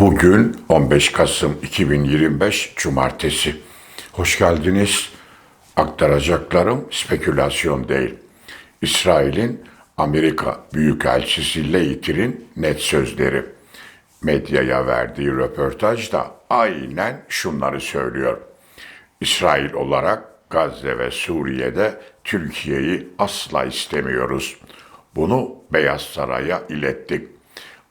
Bugün 15 Kasım 2025 Cumartesi. Hoş geldiniz. Aktaracaklarım spekülasyon değil. İsrail'in Amerika Büyükelçisi Leiter'in net sözleri. Medyaya verdiği röportajda aynen şunları söylüyor. İsrail olarak Gazze ve Suriye'de Türkiye'yi asla istemiyoruz. Bunu Beyaz Saray'a ilettik.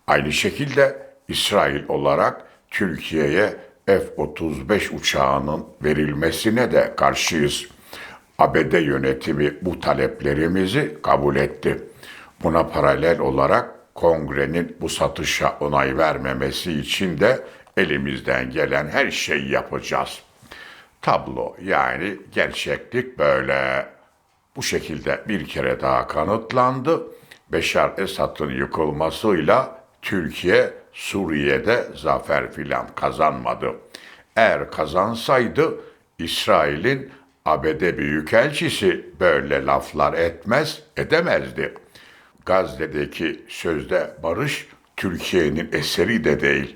Aynı şekilde İsrail olarak Türkiye'ye F-35 uçağının verilmesine de karşıyız. ABD yönetimi bu taleplerimizi kabul etti. Buna paralel olarak kongrenin bu satışa onay vermemesi için de elimizden gelen her şeyi yapacağız. Tablo yani gerçeklik böyle. Bu şekilde bir kere daha kanıtlandı. Beşar Esad'ın yıkılmasıyla Türkiye Suriye'de zafer filan kazanmadı. Eğer kazansaydı İsrail'in ABD Büyükelçisi böyle laflar etmez, edemezdi. Gazze'deki sözde barış Türkiye'nin eseri de değil.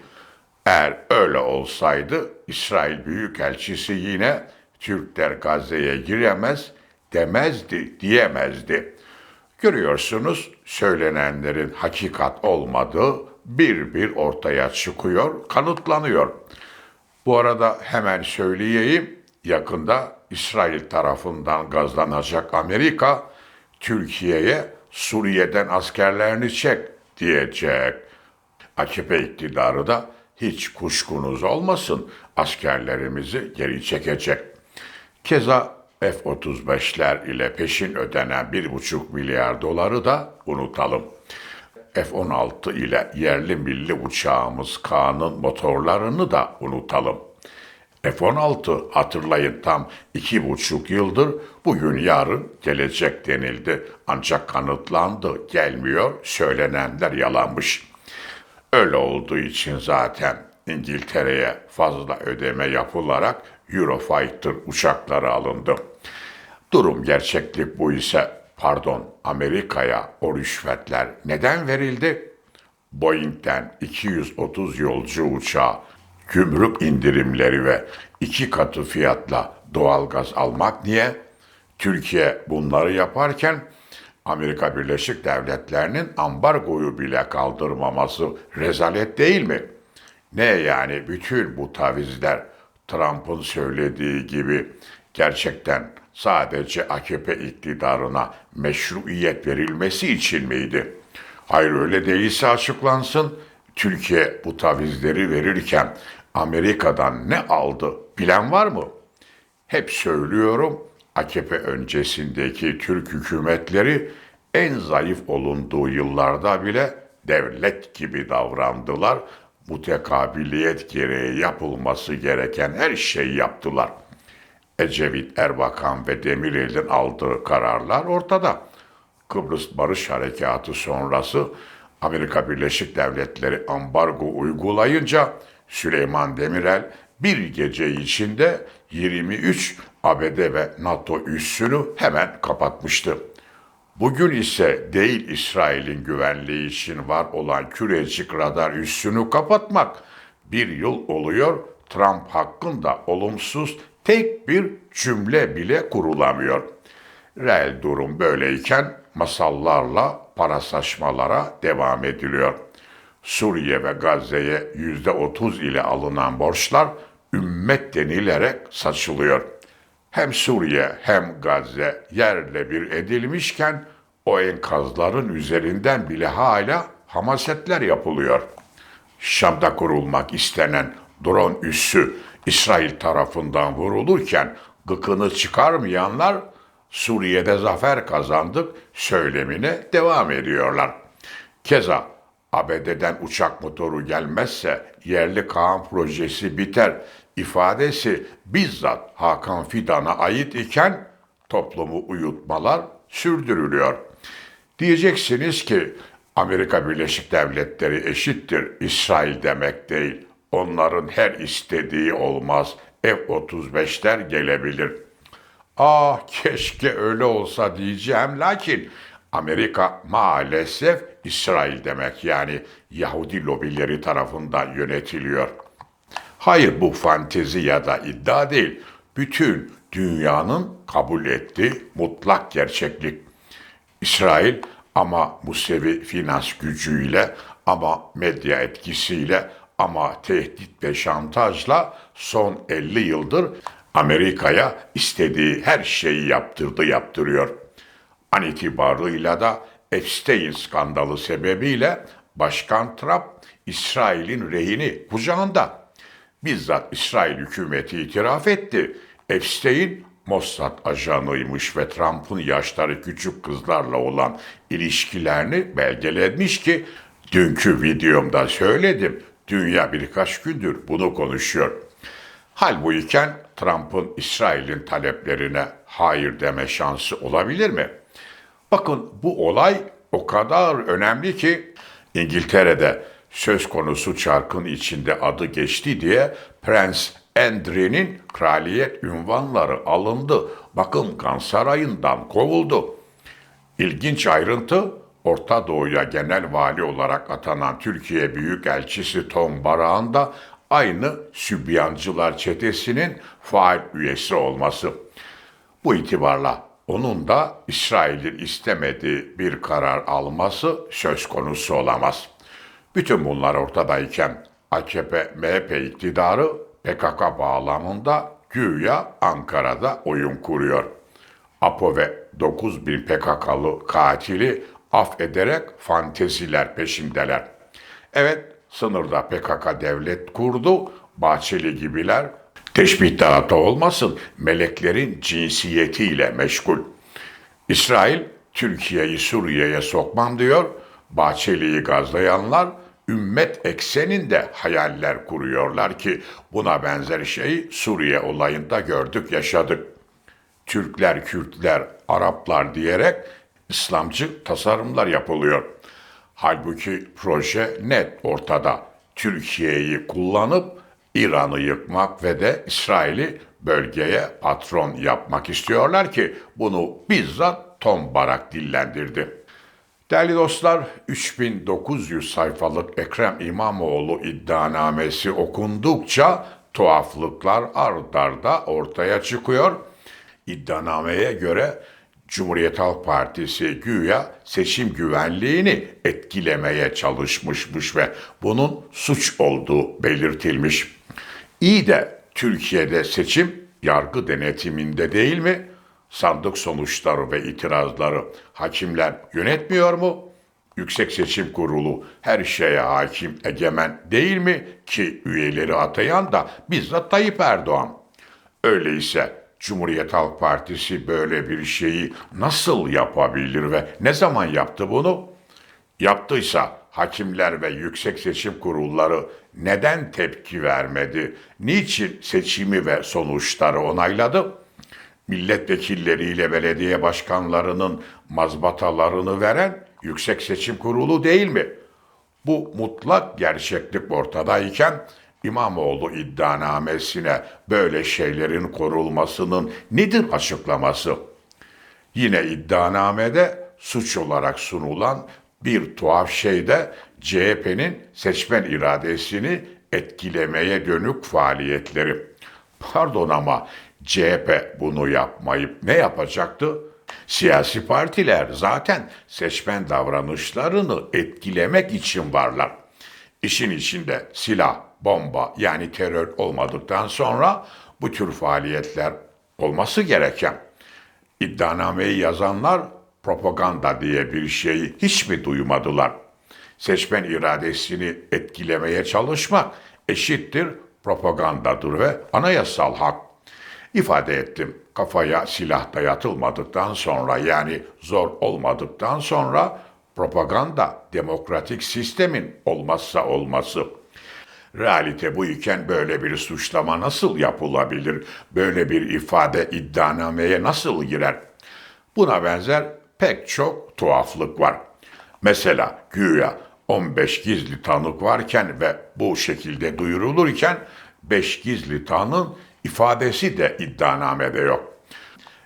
Eğer öyle olsaydı İsrail Büyükelçisi yine Türkler Gazze'ye giremez demezdi, diyemezdi. Görüyorsunuz söylenenlerin hakikat olmadığı bir bir ortaya çıkıyor, kanıtlanıyor. Bu arada hemen söyleyeyim, yakında İsrail tarafından gazlanacak Amerika, Türkiye'ye Suriye'den askerlerini çek diyecek. AKP iktidarı da hiç kuşkunuz olmasın askerlerimizi geri çekecek. Keza F-35'ler ile peşin ödenen 1,5 milyar doları da unutalım. F-16 ile yerli milli uçağımız Kaan'ın motorlarını da unutalım. F-16 hatırlayın tam iki buçuk yıldır bugün yarın gelecek denildi. Ancak kanıtlandı gelmiyor söylenenler yalanmış. Öyle olduğu için zaten İngiltere'ye fazla ödeme yapılarak Eurofighter uçakları alındı. Durum gerçeklik bu ise pardon Amerika'ya o rüşvetler neden verildi? Boeing'den 230 yolcu uçağı, gümrük indirimleri ve iki katı fiyatla doğalgaz almak niye? Türkiye bunları yaparken Amerika Birleşik Devletleri'nin ambargoyu bile kaldırmaması rezalet değil mi? Ne yani bütün bu tavizler Trump'ın söylediği gibi gerçekten sadece AKP iktidarına meşruiyet verilmesi için miydi? Hayır öyle değilse açıklansın. Türkiye bu tavizleri verirken Amerika'dan ne aldı bilen var mı? Hep söylüyorum AKP öncesindeki Türk hükümetleri en zayıf olunduğu yıllarda bile devlet gibi davrandılar. Mutekabiliyet gereği yapılması gereken her şeyi yaptılar. Ecevit, Erbakan ve Demirel'in aldığı kararlar ortada. Kıbrıs Barış Harekatı sonrası Amerika Birleşik Devletleri ambargo uygulayınca Süleyman Demirel bir gece içinde 23 ABD ve NATO üssünü hemen kapatmıştı. Bugün ise değil İsrail'in güvenliği için var olan kürecik radar üssünü kapatmak. Bir yıl oluyor Trump hakkında olumsuz tek bir cümle bile kurulamıyor. Reel durum böyleyken masallarla parasaşmalara devam ediliyor. Suriye ve Gazze'ye yüzde otuz ile alınan borçlar ümmet denilerek saçılıyor. Hem Suriye hem Gazze yerle bir edilmişken o enkazların üzerinden bile hala hamasetler yapılıyor. Şam'da kurulmak istenen drone üssü İsrail tarafından vurulurken gıkını çıkarmayanlar Suriye'de zafer kazandık söylemine devam ediyorlar. Keza ABD'den uçak motoru gelmezse yerli Kaan projesi biter ifadesi bizzat Hakan Fidan'a ait iken toplumu uyutmalar sürdürülüyor. Diyeceksiniz ki Amerika Birleşik Devletleri eşittir İsrail demek değil. Onların her istediği olmaz. F-35'ler gelebilir. Ah keşke öyle olsa diyeceğim lakin Amerika maalesef İsrail demek yani Yahudi lobileri tarafından yönetiliyor. Hayır bu fantezi ya da iddia değil. Bütün dünyanın kabul ettiği mutlak gerçeklik. İsrail ama Musevi finans gücüyle ama medya etkisiyle ama tehdit ve şantajla son 50 yıldır Amerika'ya istediği her şeyi yaptırdı yaptırıyor. An itibarıyla da Epstein skandalı sebebiyle Başkan Trump İsrail'in rehini kucağında. Bizzat İsrail hükümeti itiraf etti. Epstein Mossad ajanıymış ve Trump'ın yaşları küçük kızlarla olan ilişkilerini belgelemiş ki dünkü videomda söyledim. Dünya birkaç gündür bunu konuşuyor. Halbuyken Trump'ın İsrail'in taleplerine hayır deme şansı olabilir mi? Bakın bu olay o kadar önemli ki İngiltere'de söz konusu çarkın içinde adı geçti diye Prens Andrew'nin kraliyet ünvanları alındı. Buckingham Sarayı'ndan kovuldu. İlginç ayrıntı Orta Doğu'ya genel vali olarak atanan Türkiye Büyükelçisi Tom Barak'ın da aynı Sübyancılar çetesinin faal üyesi olması. Bu itibarla onun da İsrail'in istemediği bir karar alması söz konusu olamaz. Bütün bunlar ortadayken AKP-MHP iktidarı PKK bağlamında güya Ankara'da oyun kuruyor. APO ve 9 bin PKK'lı katili affederek fanteziler peşindeler. Evet, sınırda PKK devlet kurdu, Bahçeli gibiler teşbihte hata olmasın meleklerin cinsiyetiyle meşgul. İsrail Türkiye'yi Suriye'ye sokmam diyor. Bahçeli'yi gazlayanlar ümmet ekseninde hayaller kuruyorlar ki buna benzer şeyi Suriye olayında gördük, yaşadık. Türkler, Kürtler, Araplar diyerek İslamcı tasarımlar yapılıyor. Halbuki proje net ortada. Türkiye'yi kullanıp İran'ı yıkmak ve de İsrail'i bölgeye patron yapmak istiyorlar ki bunu bizzat Tom Barak dillendirdi. Değerli dostlar, 3900 sayfalık Ekrem İmamoğlu iddianamesi okundukça tuhaflıklar ard arda ortaya çıkıyor. İddianameye göre Cumhuriyet Halk Partisi güya seçim güvenliğini etkilemeye çalışmışmış ve bunun suç olduğu belirtilmiş. İyi de Türkiye'de seçim yargı denetiminde değil mi? Sandık sonuçları ve itirazları hakimler yönetmiyor mu? Yüksek Seçim Kurulu her şeye hakim egemen değil mi ki üyeleri atayan da bizzat Tayyip Erdoğan. Öyleyse Cumhuriyet Halk Partisi böyle bir şeyi nasıl yapabilir ve ne zaman yaptı bunu? Yaptıysa hakimler ve yüksek seçim kurulları neden tepki vermedi? Niçin seçimi ve sonuçları onayladı? Milletvekilleriyle belediye başkanlarının mazbatalarını veren yüksek seçim kurulu değil mi? Bu mutlak gerçeklik ortadayken İmamoğlu iddianamesine böyle şeylerin korulmasının nedir açıklaması? Yine iddianamede suç olarak sunulan bir tuhaf şey de CHP'nin seçmen iradesini etkilemeye dönük faaliyetleri. Pardon ama CHP bunu yapmayıp ne yapacaktı? Siyasi partiler zaten seçmen davranışlarını etkilemek için varlar. İşin içinde silah, bomba yani terör olmadıktan sonra bu tür faaliyetler olması gereken. İddianameyi yazanlar propaganda diye bir şeyi hiç mi duymadılar? Seçmen iradesini etkilemeye çalışmak eşittir propagandadır ve anayasal hak. İfade ettim. Kafaya silah dayatılmadıktan sonra yani zor olmadıktan sonra propaganda demokratik sistemin olmazsa olması. Realite bu iken böyle bir suçlama nasıl yapılabilir? Böyle bir ifade iddianameye nasıl girer? Buna benzer pek çok tuhaflık var. Mesela güya 15 gizli tanık varken ve bu şekilde duyurulurken 5 gizli tanığın ifadesi de iddianamede yok.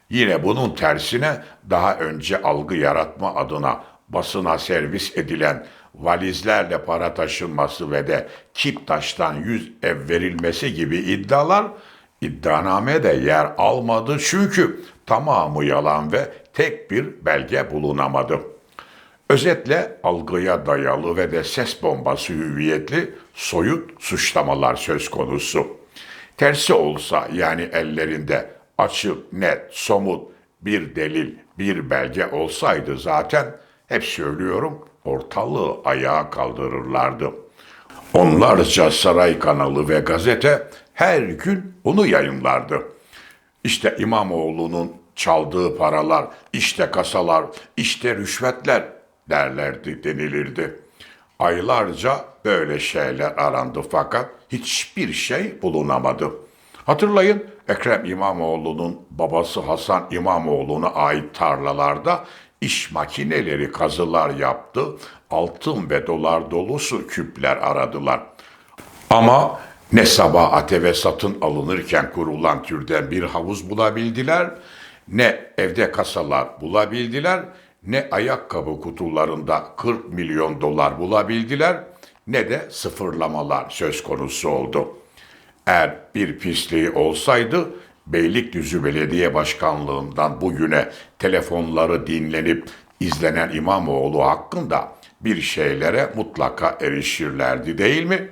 Yine bunun tersine daha önce algı yaratma adına basına servis edilen valizlerle para taşınması ve de Kiptaş'tan 100 ev verilmesi gibi iddialar iddianamede yer almadı çünkü tamamı yalan ve tek bir belge bulunamadı. Özetle algıya dayalı ve de ses bombası hüviyetli soyut suçlamalar söz konusu. Tersi olsa yani ellerinde açık, net, somut bir delil, bir belge olsaydı zaten hep söylüyorum ortalığı ayağa kaldırırlardı. Onlarca saray kanalı ve gazete her gün onu yayınlardı. İşte İmamoğlu'nun çaldığı paralar, işte kasalar, işte rüşvetler derlerdi denilirdi. Aylarca böyle şeyler arandı fakat hiçbir şey bulunamadı. Hatırlayın Ekrem İmamoğlu'nun babası Hasan İmamoğlu'na ait tarlalarda iş makineleri kazılar yaptı, altın ve dolar dolusu küpler aradılar. Ama ne sabah ateve satın alınırken kurulan türden bir havuz bulabildiler, ne evde kasalar bulabildiler, ne ayakkabı kutularında 40 milyon dolar bulabildiler, ne de sıfırlamalar söz konusu oldu. Eğer bir pisliği olsaydı Beylikdüzü Belediye Başkanlığından bugüne telefonları dinlenip izlenen İmamoğlu hakkında bir şeylere mutlaka erişirlerdi değil mi?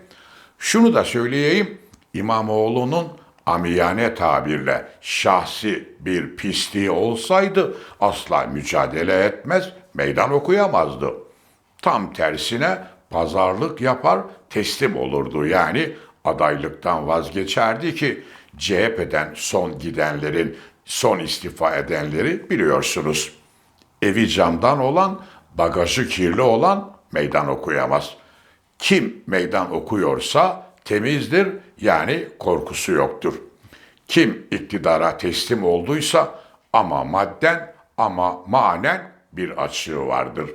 Şunu da söyleyeyim, İmamoğlu'nun amiyane tabirle şahsi bir pisliği olsaydı asla mücadele etmez, meydan okuyamazdı. Tam tersine pazarlık yapar, teslim olurdu. Yani adaylıktan vazgeçerdi ki CHP'den son gidenlerin, son istifa edenleri biliyorsunuz. Evi camdan olan, bagajı kirli olan meydan okuyamaz. Kim meydan okuyorsa temizdir yani korkusu yoktur. Kim iktidara teslim olduysa ama madden ama manen bir açığı vardır.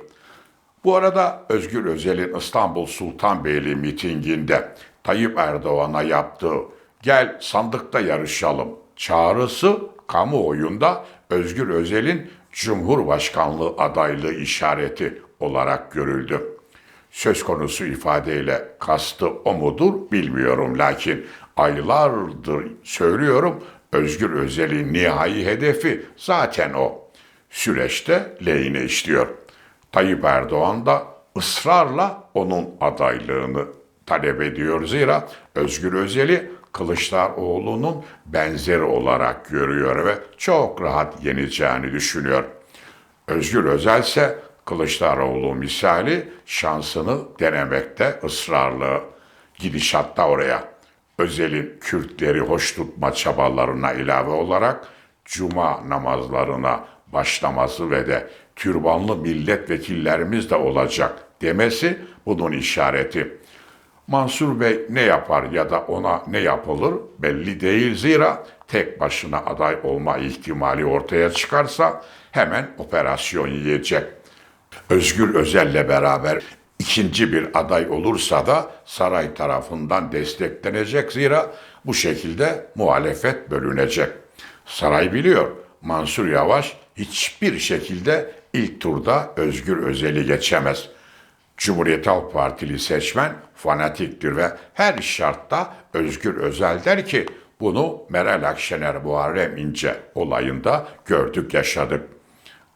Bu arada Özgür Özel'in İstanbul Sultanbeyli mitinginde Tayyip Erdoğan'a yaptığı gel sandıkta yarışalım çağrısı kamuoyunda Özgür Özel'in Cumhurbaşkanlığı adaylığı işareti olarak görüldü. Söz konusu ifadeyle kastı o mudur bilmiyorum lakin aylardır söylüyorum Özgür Özel'in nihai hedefi zaten o. Süreçte lehine işliyor. Tayyip Erdoğan da ısrarla onun adaylığını talep ediyor. Zira Özgür Özel'i Kılıçdaroğlu'nun benzeri olarak görüyor ve çok rahat yeneceğini düşünüyor. Özgür Özel ise Kılıçdaroğlu misali şansını denemekte ısrarlı. Gidişatta oraya. Özel'in Kürtleri hoş tutma çabalarına ilave olarak cuma namazlarına başlaması ve de türbanlı milletvekillerimiz de olacak demesi bunun işareti. Mansur Bey ne yapar ya da ona ne yapılır belli değil zira tek başına aday olma ihtimali ortaya çıkarsa hemen operasyon yiyecek. Özgür Özel'le beraber ikinci bir aday olursa da saray tarafından desteklenecek zira bu şekilde muhalefet bölünecek. Saray biliyor Mansur Yavaş hiçbir şekilde ilk turda Özgür Özel'i geçemez. Cumhuriyet Halk Partili seçmen fanatiktir ve her şartta Özgür Özel der ki bunu Meral Akşener Muharrem İnce olayında gördük yaşadık.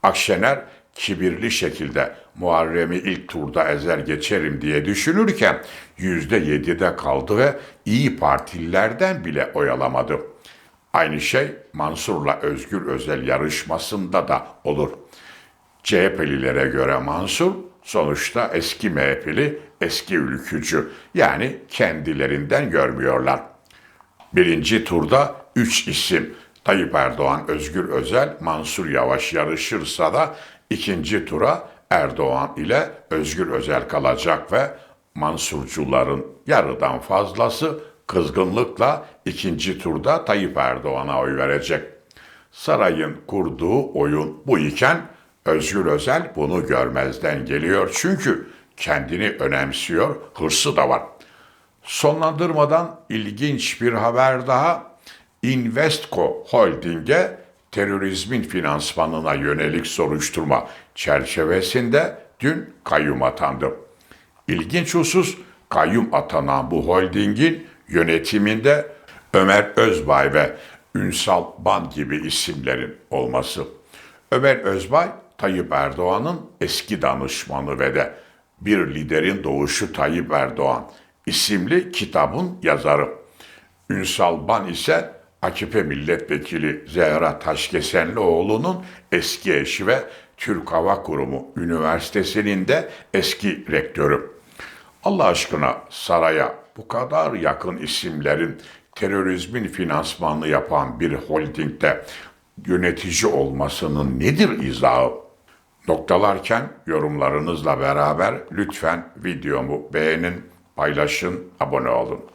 Akşener kibirli şekilde Muharrem'i ilk turda ezer geçerim diye düşünürken yüzde yedide kaldı ve iyi Partililerden bile oyalamadı. Aynı şey Mansur'la Özgür Özel yarışmasında da olur. CHP'lilere göre Mansur sonuçta eski MHP'li, eski ülkücü yani kendilerinden görmüyorlar. Birinci turda üç isim Tayyip Erdoğan, Özgür Özel, Mansur Yavaş yarışırsa da ikinci tura Erdoğan ile Özgür Özel kalacak ve Mansurcuların yarıdan fazlası kızgınlıkla ikinci turda Tayyip Erdoğan'a oy verecek. Sarayın kurduğu oyun bu iken Özgür Özel bunu görmezden geliyor çünkü kendini önemsiyor, hırsı da var. Sonlandırmadan ilginç bir haber daha. Investco Holding'e terörizmin finansmanına yönelik soruşturma çerçevesinde dün kayyum atandı. İlginç husus kayyum atanan bu holdingin yönetiminde Ömer Özbay ve Ünsal Ban gibi isimlerin olması. Ömer Özbay, Tayyip Erdoğan'ın eski danışmanı ve de Bir Liderin Doğuşu Tayyip Erdoğan isimli kitabın yazarı. Ünsal Ban ise AKP milletvekili Zehra Taşkesenlioğlu'nun eski eşi ve Türk Hava Kurumu Üniversitesi'nin de eski rektörü. Allah aşkına saraya bu kadar yakın isimlerin terörizmin finansmanını yapan bir holdingde yönetici olmasının nedir izahı? Noktalarken yorumlarınızla beraber lütfen videomu beğenin, paylaşın, abone olun.